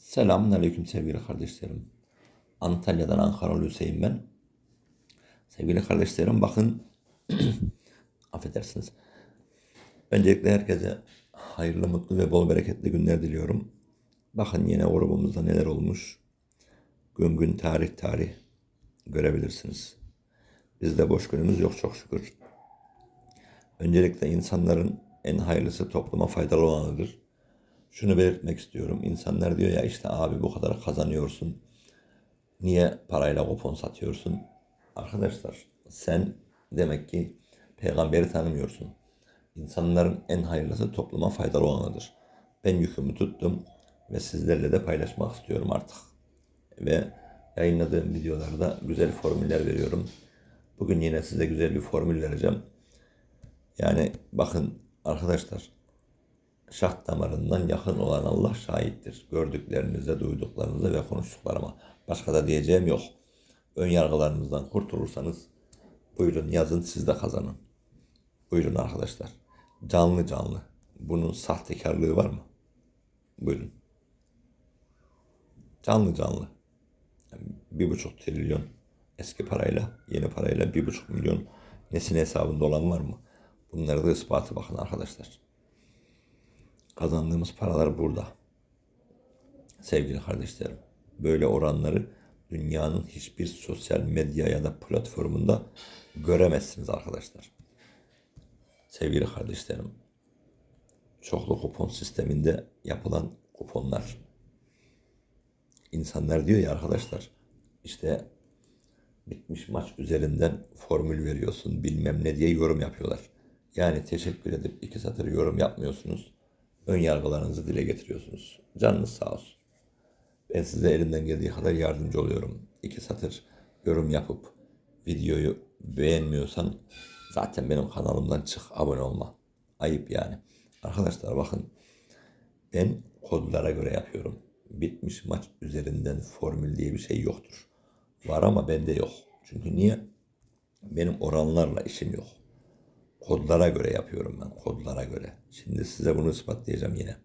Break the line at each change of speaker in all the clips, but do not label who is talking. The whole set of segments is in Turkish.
Selamun Aleyküm sevgili kardeşlerim. Antalya'dan Ankaralı Hüseyin ben. Sevgili kardeşlerim bakın, affedersiniz. Öncelikle herkese hayırlı, mutlu ve bol bereketli günler diliyorum. Bakın yine grubumuzda neler olmuş. Gün gün tarih tarih görebilirsiniz. Bizde boş günümüz yok çok şükür. Öncelikle insanların en hayırlısı topluma faydalı olanıdır. Şunu belirtmek istiyorum. İnsanlar diyor ya işte abi bu kadar kazanıyorsun. Niye parayla kupon satıyorsun? Arkadaşlar sen demek ki peygamberi tanımıyorsun. İnsanların en hayırlısı topluma faydalı olanıdır. Ben yükümü tuttum ve sizlerle de paylaşmak istiyorum artık. Ve yayınladığım videolarda güzel formüller veriyorum. Bugün yine size güzel bir formül vereceğim. Yani bakın arkadaşlar şah damarından yakın olan Allah şahittir. Gördüklerinize, duyduklarınıza ve konuştuklarıma. Başka da diyeceğim yok. Ön yargılarınızdan kurtulursanız buyurun yazın siz de kazanın. Buyurun arkadaşlar. Canlı canlı. Bunun sahtekarlığı var mı? Buyurun. Canlı canlı. Bir buçuk trilyon eski parayla, yeni parayla bir buçuk milyon nesin hesabında olan var mı? Bunları da ispatı bakın arkadaşlar. Kazandığımız paralar burada. Sevgili kardeşlerim, böyle oranları dünyanın hiçbir sosyal medya ya da platformunda göremezsiniz arkadaşlar. Sevgili kardeşlerim, çoklu kupon sisteminde yapılan kuponlar. İnsanlar diyor ya arkadaşlar, işte bitmiş maç üzerinden formül veriyorsun bilmem ne diye yorum yapıyorlar. Yani teşekkür edip iki satır yorum yapmıyorsunuz ön yargılarınızı dile getiriyorsunuz. Canınız sağ olsun. Ben size elimden geldiği kadar yardımcı oluyorum. İki satır yorum yapıp videoyu beğenmiyorsan zaten benim kanalımdan çık abone olma. Ayıp yani. Arkadaşlar bakın ben kodlara göre yapıyorum. Bitmiş maç üzerinden formül diye bir şey yoktur. Var ama bende yok. Çünkü niye? Benim oranlarla işim yok. Kodlara göre yapıyorum ben. Kodlara göre. Şimdi size bunu ispatlayacağım yine.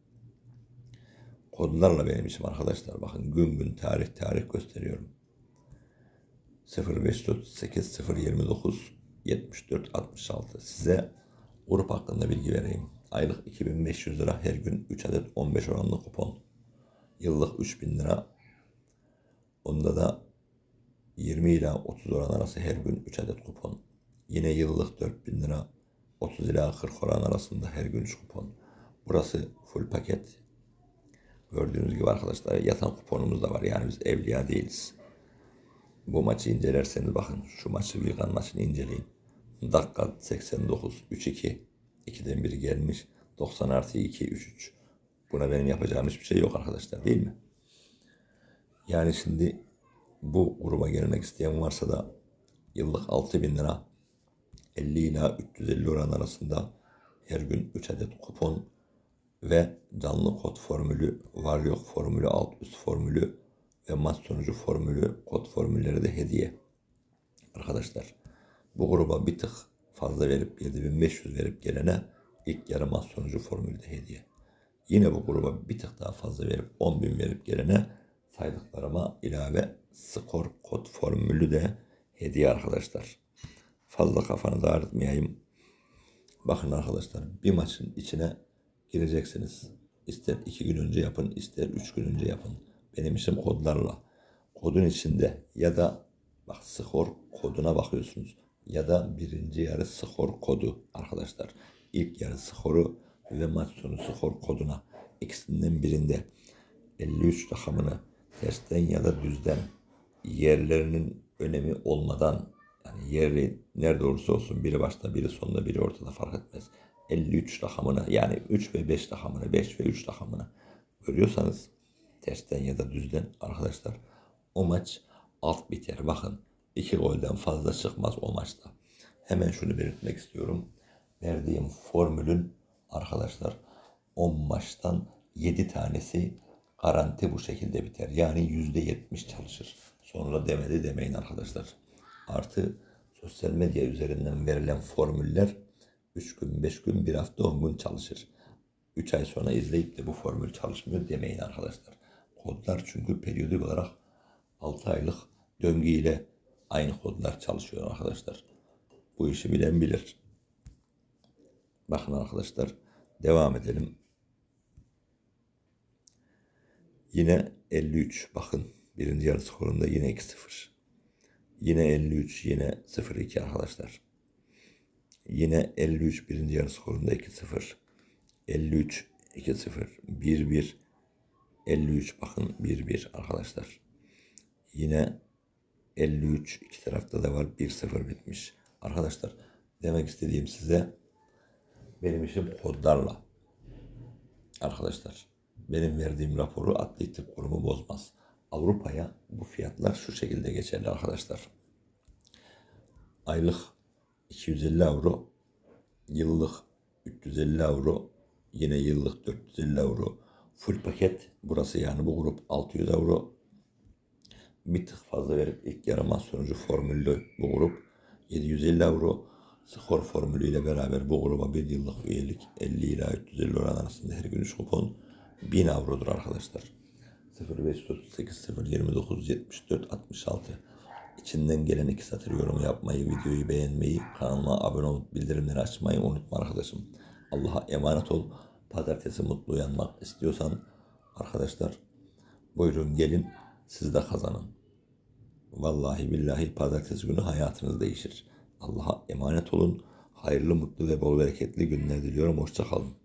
Kodlarla benim işim arkadaşlar. Bakın gün gün tarih tarih gösteriyorum. 0538 029 74 66 size grup hakkında bilgi vereyim. Aylık 2500 lira her gün 3 adet 15 oranlı kupon. Yıllık 3000 lira. Onda da 20 ila 30 oran arası her gün 3 adet kupon. Yine yıllık 4000 lira 30 ila 40 oran arasında her gün 3 kupon. Burası full paket. Gördüğünüz gibi arkadaşlar yatan kuponumuz da var. Yani biz evliya değiliz. Bu maçı incelerseniz bakın şu maçı Vilkan maçını inceleyin. Dakika 89 3-2 2'den biri gelmiş. 90 artı 2 3-3. Buna benim yapacağım hiçbir şey yok arkadaşlar değil mi? Yani şimdi bu gruba gelmek isteyen varsa da yıllık 6000 lira 50 ila 350 oran arasında her gün 3 adet kupon ve canlı kod formülü, var yok formülü, alt üst formülü ve maç sonucu formülü, kod formülleri de hediye. Arkadaşlar bu gruba bir tık fazla verip 7500 verip gelene ilk yarı maç sonucu formülü de hediye. Yine bu gruba bir tık daha fazla verip 10.000 verip gelene saydıklarıma ilave skor kod formülü de hediye arkadaşlar. Fazla kafanızı ağrıtmayayım. Bakın arkadaşlar bir maçın içine gireceksiniz. İster iki gün önce yapın, ister üç gün önce yapın. Benim işim kodlarla. Kodun içinde ya da bak skor koduna bakıyorsunuz. Ya da birinci yarı skor kodu arkadaşlar. İlk yarı skoru ve maç sonu skor koduna. ikisinden birinde 53 rakamını tersten ya da düzden yerlerinin önemi olmadan yani yeri nerede olursa olsun biri başta biri sonunda biri ortada fark etmez. 53 rakamını yani 3 ve 5 rakamını 5 ve 3 rakamını görüyorsanız tersten ya da düzden arkadaşlar o maç alt biter. Bakın iki golden fazla çıkmaz o maçta. Hemen şunu belirtmek istiyorum. Verdiğim formülün arkadaşlar 10 maçtan 7 tanesi garanti bu şekilde biter. Yani %70 çalışır. Sonra demedi demeyin arkadaşlar. Artı sosyal medya üzerinden verilen formüller 3 gün, 5 gün, 1 hafta, 10 gün çalışır. 3 ay sonra izleyip de bu formül çalışmıyor demeyin arkadaşlar. kodlar çünkü periyodik olarak 6 aylık döngü ile aynı kodlar çalışıyor arkadaşlar. Bu işi bilen bilir. Bakın arkadaşlar devam edelim. Yine 53 bakın birinci yarı skorunda yine 2-0. Yine 53 yine 0-2 arkadaşlar. Yine 53 birinci yarı skorunda 2-0. 53 2-0 1-1 53 bakın 1-1 arkadaşlar. Yine 53 iki tarafta da var 1-0 bitmiş. Arkadaşlar demek istediğim size benim işim kodlarla. Arkadaşlar benim verdiğim raporu atletik kurumu bozmaz. Avrupa'ya bu fiyatlar şu şekilde geçerli arkadaşlar. Aylık 250 euro, yıllık 350 euro, yine yıllık 450 euro. Full paket burası yani bu grup 600 euro. Bir tık fazla verip ilk yarama sonucu formüllü bu grup 750 euro. Skor formülüyle beraber bu gruba bir yıllık üyelik 50 ila 350 oran arasında her gün 3 kupon 1000 avrodur arkadaşlar. 0538 029 74 66 İçinden gelen iki satır yorum yapmayı, videoyu beğenmeyi, kanalıma abone olup bildirimleri açmayı unutma arkadaşım. Allah'a emanet ol. Pazartesi mutlu uyanmak istiyorsan arkadaşlar buyurun gelin siz de kazanın. Vallahi billahi pazartesi günü hayatınız değişir. Allah'a emanet olun. Hayırlı, mutlu ve bol bereketli günler diliyorum. Hoşça kalın.